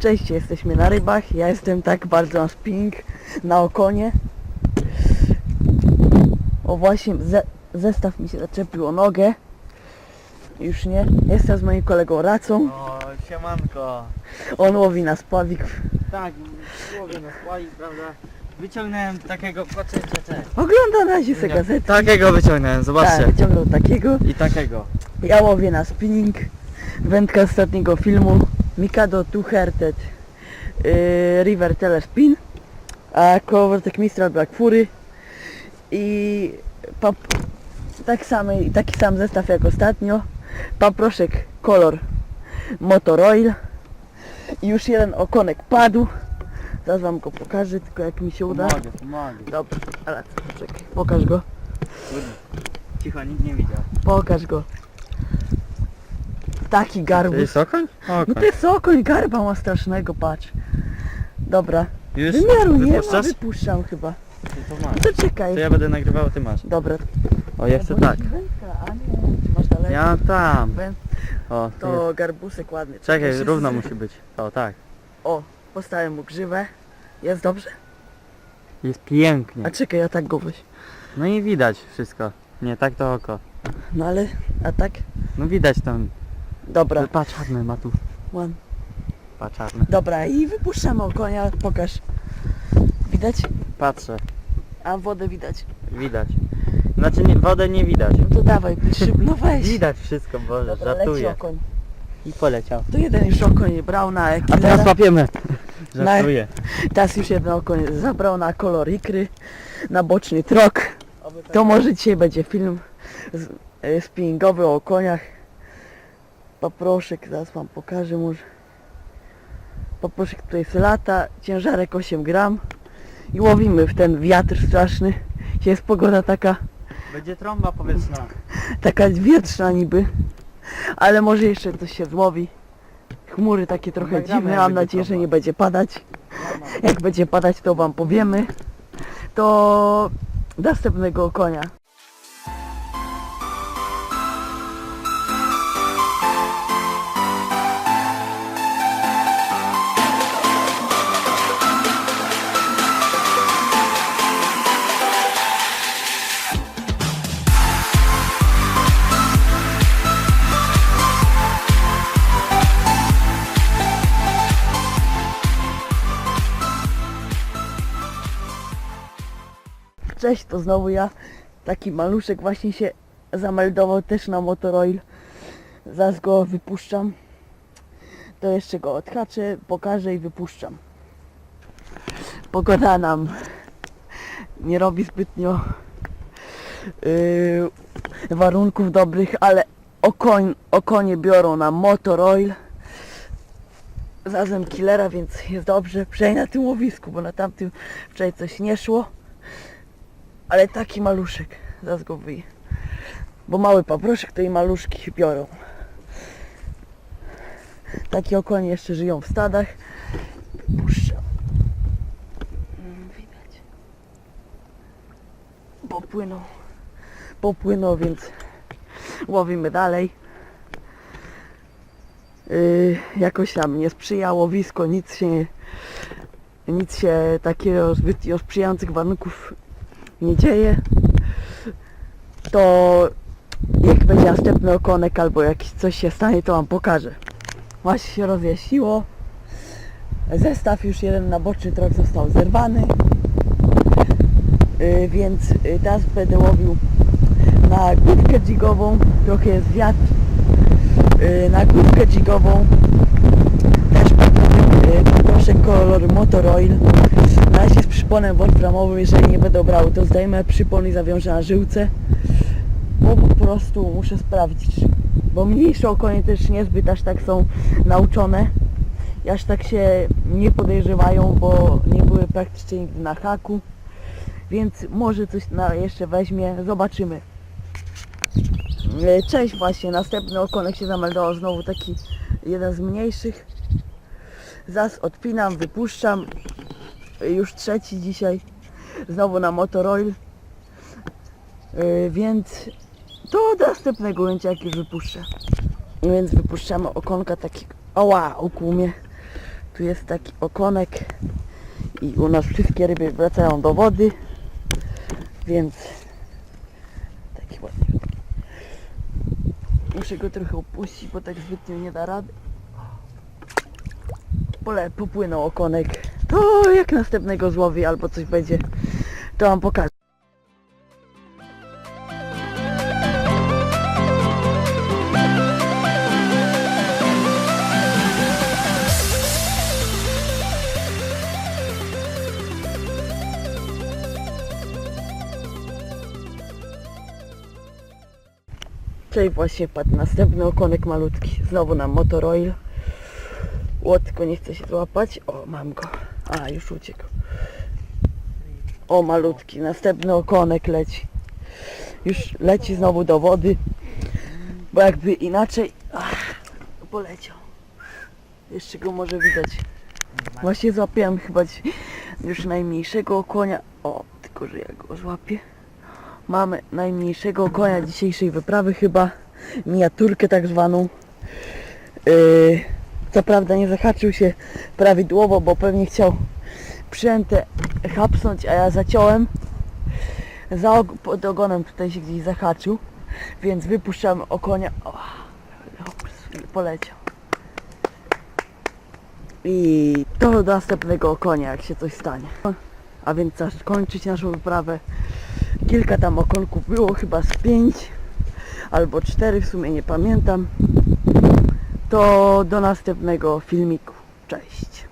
Cześć, jesteśmy na rybach. Ja jestem tak bardzo na spinning, na okonie. O właśnie, ze, zestaw mi się zaczepił o nogę. Już nie. Jestem z moim kolegą Racą. O, siemanko. On łowi na spławik. Tak, łowię na spławik, prawda? Wyciągnąłem takiego poczęcia, Ogląda na razie se gazety. Takiego wyciągnąłem, Tak, zobaczcie. wyciągnął takiego. I takiego. Ja łowię na spinning. Wędka z ostatniego filmu. Mikado Two Hearted yy, River Telespin. A kołowrotek Mistral Black Fury. I pap, tak samy, taki sam zestaw jak ostatnio. Paproszek kolor Motoroil. I już jeden okonek padł. Zaraz wam go pokażę, tylko jak mi się uda. Pomogę, pomogę. Dobrze, ale czekaj, pokaż go. Cicho, nikt nie widział. Pokaż go. Taki garbus. okoń? No to jest okoń, garba ma strasznego, patrz. Dobra, Już? wymiaru nie ma, Wypuszczasz? wypuszczam chyba. To No masz. to czekaj. To ja będę nagrywał, ty masz. Dobra. O, ja chcę tak. wędka, A nie, ty masz daleko. Ja tam. Wę- O, to To garbusek ładny. Czekaj, równo z- musi być. O, tak. O, postawię mu grzywę. Jest dobrze? Jest pięknie. A czekaj, a tak go weź. No i widać wszystko. Nie, tak to oko. No ale, a tak? No widać tam. Dobra, Patrz, czarny ma tu. one. Czarny. Dobra, i wypuszczamy konia, pokaż. Widać? Patrzę. A wodę widać. Widać. Znaczy nie, wodę nie widać. No to dawaj, szybko, no weź. Widać wszystko, Boże, Dobra, leci żartuję. okoń. I poleciał. To jeden już okoń brał na A teraz łapiemy. Żartuję. Teraz już jeden okoń zabrał na kolor ikry, na boczny trok. To może dzisiaj będzie film z- e, spinningowy o koniach. Paproszek, zaraz wam pokażę może. Paproszek tutaj z lata, ciężarek 8 gram. I łowimy w ten wiatr straszny. Dzisiaj Jest pogoda taka, Będzie trąba powietrzna. taka wietrzna niby. Ale może jeszcze coś się złowi. Chmury takie trochę Nagramy, dziwne, jak mam będzie nadzieję, że trąba. nie będzie padać. Jak będzie padać, to wam powiemy. To następnego konia. Cześć, to znowu ja. Taki maluszek właśnie się zameldował też na Motoroil. Zaraz go wypuszczam. To jeszcze go odhaczę, pokażę i wypuszczam. Pogoda nam nie robi zbytnio yy, warunków dobrych, ale okoń, okonie biorą na Motoroil. Znalazłem killera, więc jest dobrze. Przynajmniej na tym łowisku, bo na tamtym wczoraj coś nie szło. Ale taki maluszek. Zaraz go wyję. Bo mały paproszek to i maluszki biorą. Takie okonie jeszcze żyją w stadach. Puszczam. Mm, Widać. Popłynął. Popłynął, więc łowimy dalej. Yy, jakoś nam nie sprzyja łowisko, nic się nic się takiego zbyt sprzyjających warunków nie dzieje, to jak będzie następny okonek albo jakiś coś się stanie, to wam pokażę. Właśnie się rozjaśniło. Zestaw już jeden na boczny trok został zerwany. Yy, więc yy, teraz będę łowił na główkę dżigową. Trochę jest wiatr. Yy, na główkę dżigową. Też yy, proszę kolor Motoroil. Na razie z przyponem wolframowym, jeżeli nie będę brał, to zdejmę przypon i zawiążę na żyłce. Bo po prostu muszę sprawdzić. Bo mniejsze okonie też niezbyt aż tak są nauczone. I aż tak się nie podejrzewają, bo nie były praktycznie nigdy na haku. Więc może coś na jeszcze weźmie, zobaczymy. E, Cześć właśnie, następny okonek się zameldował znowu taki jeden z mniejszych. Zaraz odpinam, wypuszczam. Już trzeci dzisiaj. Znowu na Motoroil. Yy, więc do następnego ujęcia jak już wypuszczę. Więc wypuszczamy okonka taki. Oła, ukłumie. Tu jest taki okonek i u nas wszystkie ryby wracają do wody, więc taki ładniutki. Muszę go trochę opuścić, bo tak zbytnio nie da rady. Pole, popłynął okonek. To jak następnego złowi albo coś będzie, to wam pokażę. Tutaj właśnie padł następny okonek malutki. Znowu na Motoroil. Łotko nie chce się złapać. O, mam go. A, już uciekł. O, malutki. Następny okonek leci. Już leci znowu do wody. Bo jakby inaczej... Ach, poleciał. Jeszcze go może widać. Właśnie złapiłem chyba już najmniejszego okonia. O, tylko że ja go złapię. Mamy najmniejszego konia dzisiejszej wyprawy chyba. Miniaturkę tak zwaną. Yy, co prawda nie zahaczył się prawidłowo, bo pewnie chciał przętę chapsnąć, a ja zaciąłem. Za og- pod ogonem tutaj się gdzieś zahaczył, więc wypuszczamy okonia. O, poleciał. I to do następnego okonia, jak się coś stanie. A więc czas kończyć naszą wyprawę. Kilka tam okonków było, chyba z pięć albo cztery, w sumie nie pamiętam. To do następnego filmiku. Cześć.